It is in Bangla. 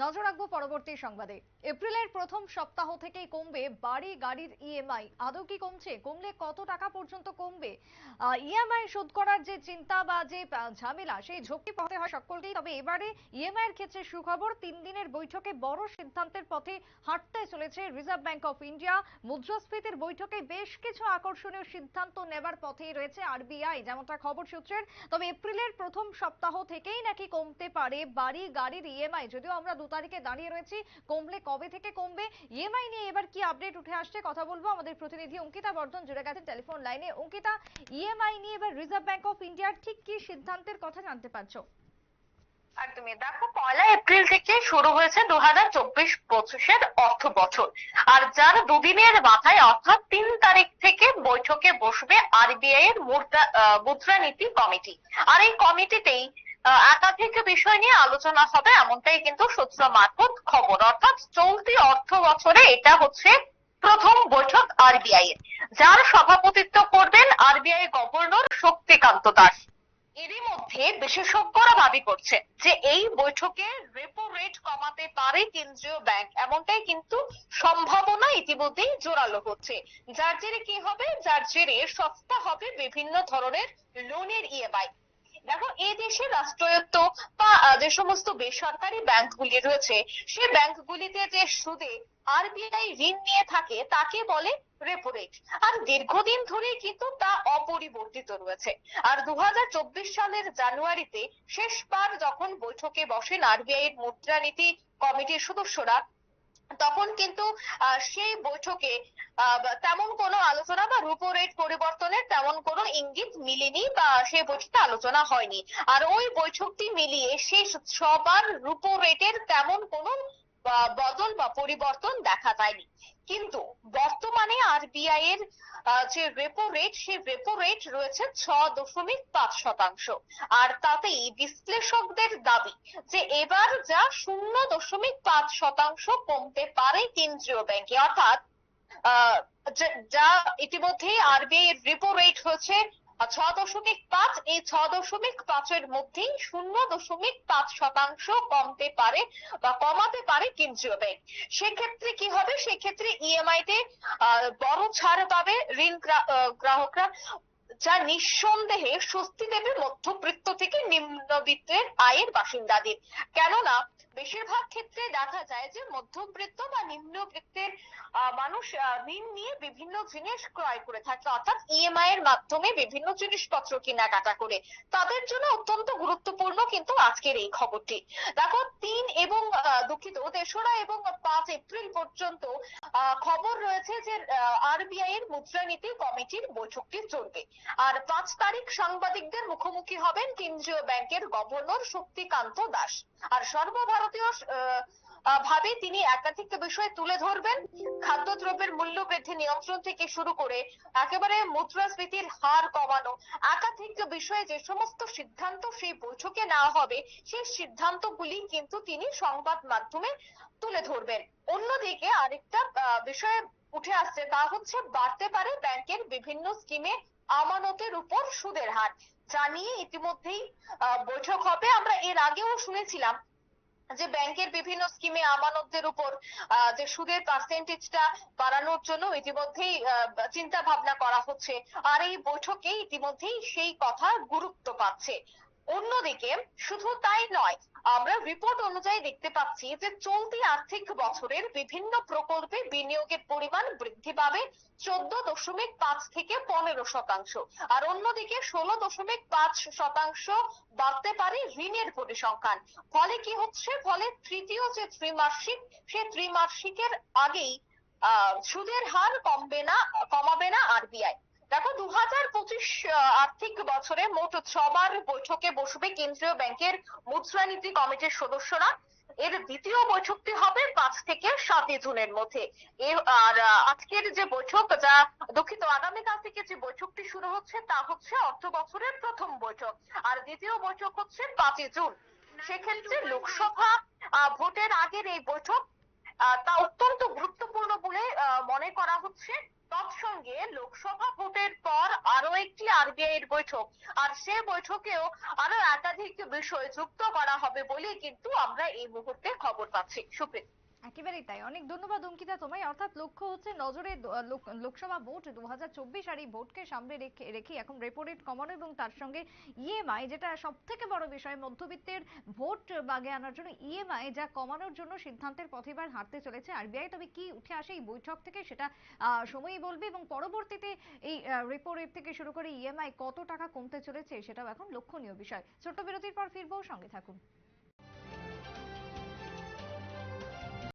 নজর রাখব পরবর্তী সংবাদে। এপ্রিলের প্রথম সপ্তাহ থেকেই কমবে বাড়ি গাড়ির ইএমআই আদৌ কি কমছে? কমলে কত টাকা পর্যন্ত কমবে? ইএমআই শোধ করার যে চিন্তা বা যে ঝামেলা, সেই ঝক্কি পথে হয় সকলকেই। তবে এবারে ইএমআই এর ক্ষেত্রে সুখবর, তিন দিনের বৈঠকে বড় সিদ্ধান্তের পথে হাঁটতে চলেছে রিজার্ভ ব্যাংক অফ ইন্ডিয়া মুদ্রাস্ফীতির বৈঠকে বেশ কিছু আকর্ষণীয় সিদ্ধান্ত নেবার পথেই রয়েছে আরবিআই যেমনটা খবর সূত্রের। তবে এপ্রিলের প্রথম সপ্তাহ থেকেই নাকি কমতে পারে বাড়ি গাড়ির ইএমআই যদিও আমরা তারিখে দাঁড়িয়ে রয়েছি। কমলে কবে থেকে কমবে? ইএমআই নিয়ে এবার কি আপডেট উঠে আসছে কথা বলব। আমাদের প্রতিনিধি অঙ্কিতা বর্ধন জুড়ে গেছেন টেলিফোন লাইনে অঙ্কিতা ইএমআই নিয়ে এবার রিজার্ভ ব্যাংক অফ ইন্ডিয়ার ঠিক কি সিদ্ধান্তের কথা জানতে পারছ? একদমই। দেখো, পয়লা এপ্রিল থেকে শুরু হয়েছে দু হাজার চব্বিশ পঁচিশের অর্থ বছর। আর যার দুদিনের মাথায়, অর্থাৎ তিন তারিখ থেকে বৈঠকে বসবে আরবিআই এর মুদ্রা মুদ্রানীতি কমিটি। আর এই কমিটিতেই একাধিক বিষয় নিয়ে আলোচনা হবে, এমনটাই কিন্তু সূত্র মারফত খবর। অর্থাৎ চলতি অর্থ বছরে এটা হচ্ছে প্রথম বৈঠক আরবিআই এর। যার সভাপতিত্ব করবেন আরবিআই গভর্নর শক্তিকান্ত দাস। এরই মধ্যে বিশেষজ্ঞরা দাবি করছে যে এই বৈঠকে রেপো রেট কমাতে পারে কেন্দ্রীয় ব্যাংক। এমনটাই কিন্তু সম্ভাবনা ইতিমধ্যেই জোরালো হচ্ছে। যার জেরে কি হবে? যার জেরে সস্তা হবে বিভিন্ন ধরনের লোনের ইএমআই দেখো এই দেশে রাষ্ট্রায়ত্ত বা যে সমস্ত বেসরকারি ব্যাংকগুলি রয়েছে সেই ব্যাংকগুলিতে যে সুদে আরবিআই ঋণ নিয়ে থাকে, তাকে বলে রেপো রেট আর দীর্ঘদিন ধরে কিন্তু তা অপরিবর্তিত রয়েছে। আর দু হাজার চব্বিশ সালের জানুয়ারিতে শেষবার যখন বৈঠকে বসেন আরবিআই এর মুদ্রানীতি কমিটির সদস্যরা তখন কিন্তু সেই বৈঠকে তেমন কোনো আলোচনা বা রূপরেট পরিবর্তনের তেমন কোনো ইঙ্গিত মিলেনি বা সেই বৈঠকে আলোচনা হয়নি। আর ওই বৈঠকটি মিলিয়ে শেষ সবার রূপরেটের তেমন কোনো বদল বা পরিবর্তন দেখা যায়নি। কিন্তু বর্তমানে আরবিআই এর যে রেপো রেট সেই রেপো রেট রয়েছে ছ দশমিক পাঁচ শতাংশ। আর তাতেই বিশ্লেষকদের দাবি যে এবার যা শূন্য দশমিক পাঁচ শতাংশ কমতে পারে কেন্দ্রীয় ব্যাংকে। অর্থাৎ যা- যা ইতিমধ্যেই আরবিআই এর রেপো রেট হচ্ছে ছ দশমিক পাঁচ এই ছ দশমিক পাঁচের মধ্যেই শূন্য দশমিক পাঁচ শতাংশ কমতে পারে বা কমাতে পারে কেন্দ্রীয় ব্যাংক সেক্ষেত্রে কি হবে? সেক্ষেত্রে ইএমআই তে আহ, বড় ছাড় পাবে ঋণ গ্রাহকরা যা নিঃসন্দেহে স্বস্তি দেবে মধ্যবিত্ত থেকে নিম্নবিত্তের আয়ের বাসিন্দাদের। কেননা বেশিরভাগ ক্ষেত্রে দেখা যায় যে মধ্যবিত্ত বা নিম্নবিত্তের মানুষ ঋণ নিয়ে বিভিন্ন জিনিস ক্রয় করে থাকে। অর্থাৎ ইএমআই এর মাধ্যমে বিভিন্ন জিনিসপত্র কেনাকাটা করে। তাদের জন্য অত্যন্ত গুরুত্বপূর্ণ কিন্তু আজকের এই খবরটি। দেখো, তিন এবং দুঃখিত, তেসরা এবং পাঁচ এপ্রিল পর্যন্ত খবর রয়েছে যে আরবিআই এর মুদ্রানীতি কমিটির বৈঠকটি চলবে। আর পাঁচ তারিখ সাংবাদিকদের মুখোমুখি হবেন কেন্দ্রীয় ব্যাংকের গভর্নর শক্তিকান্ত দাস। আর সর্বভারতীয় আহ, ভাবে তিনি একাধিক বিষয় তুলে ধরবেন। খাদ্যদ্রব্যের মূল্য বৃদ্ধি নিয়ন্ত্রণ থেকে শুরু করে একেবারে মুদ্রাস্ফীতির হার কমানো একাধিক বিষয়ে যে সমস্ত সিদ্ধান্ত সেই বৈঠকে নেওয়া হবে সেই সিদ্ধান্তগুলি কিন্তু তিনি সংবাদ মাধ্যমে তুলে ধরবেন। অন্যদিকে আরেকটা বিষয়ে উঠে আসছে তা হচ্ছে বাড়তে পারে ব্যাংকের বিভিন্ন স্কিমে আমানতের উপর সুদের হার। জানিয়ে ইতিমধ্যেই বৈঠক হবে। আমরা এর আগেও শুনেছিলাম যে ব্যাংকের বিভিন্ন স্কিমে আমানতদের উপর যে সুদের পার্সেন্টেজটা বাড়ানোর জন্য ইতিমধ্যেই চিন্তা ভাবনা করা হচ্ছে। আর এই বৈঠকে ইতিমধ্যেই সেই কথা গুরুত্ব পাচ্ছে। অন্যদিকে, শুধু তাই নয়, আমরা রিপোর্ট অনুযায়ী দেখতে পাচ্ছি যে চলতি আর্থিক বছরের বিভিন্ন প্রকল্পে বিনিয়োগের পরিমাণ বৃদ্ধি পাবে চোদ্দ দশমিক পাঁচ থেকে পনেরো শতাংশ। আর অন্যদিকে, ষোলো দশমিক পাঁচ শতাংশ বাড়তে পারে ঋণের পরিসংখ্যান। ফলে কি হচ্ছে? ফলে তৃতীয় যে ত্রিমাসিক, সে ত্রিমাসিকের আগেই সুদের হার কমবে না, কমাবে না আরবিআই দেখো দু হাজার পঁচিশ আর্থিক বছরে মোট ছবার বৈঠকে বসবে কেন্দ্রীয় ব্যাংকের মুদ্রানীতি কমিটির সদস্যরা। এর দ্বিতীয় বৈঠকটি হবে পাঁচ থেকে সাতই জুনের মধ্যে। আর আজকের যে বৈঠক, যা দুঃখিত, আগামীকাল থেকে যে বৈঠকটি শুরু হচ্ছে, তা হচ্ছে অর্থ বছরের প্রথম বৈঠক, আর দ্বিতীয় বৈঠক হচ্ছে পাঁচই জুন। সেক্ষেত্রে লোকসভা ভোটের আগের এই বৈঠক তা অত্যন্ত গুরুত্বপূর্ণ বলে মনে করা হচ্ছে। তৎসঙ্গে লোকসভা ভোটের পর আরও একটি আরবিআই এর বৈঠক। আর সে বৈঠকেও আরও একাধিক বিষয় যুক্ত করা হবে বলে কিন্তু আমরা এই মুহূর্তে খবর পাচ্ছি। সুপ্রিত একেবারেই তাই। অনেক ধন্যবাদ, অঙ্কিতা তোমায়। অর্থাৎ লক্ষ্য হচ্ছে নজরে লোকসভা ভোট দু আর এই ভোটকে সামনে রেখে এখন রেপো রেট কমানো এবং তার সঙ্গে ইএমআই, যেটা সব থেকে বড় বিষয়, মধ্যবিত্তের ভোট বাগে আনার জন্য ইএমআই যা কমানোর জন্য সিদ্ধান্তের পথে এবার হাঁটতে চলেছে। আরবিআই তবে কি উঠে আসে এই বৈঠক থেকে সেটা সময়ই বলবে এবং পরবর্তীতে এই রেপো রেট থেকে শুরু করে ইএমআই কত টাকা কমতে চলেছে সেটাও এখন লক্ষণীয় বিষয়। ছোট্ট বিরতির পর ফিরবো, সঙ্গে থাকুন।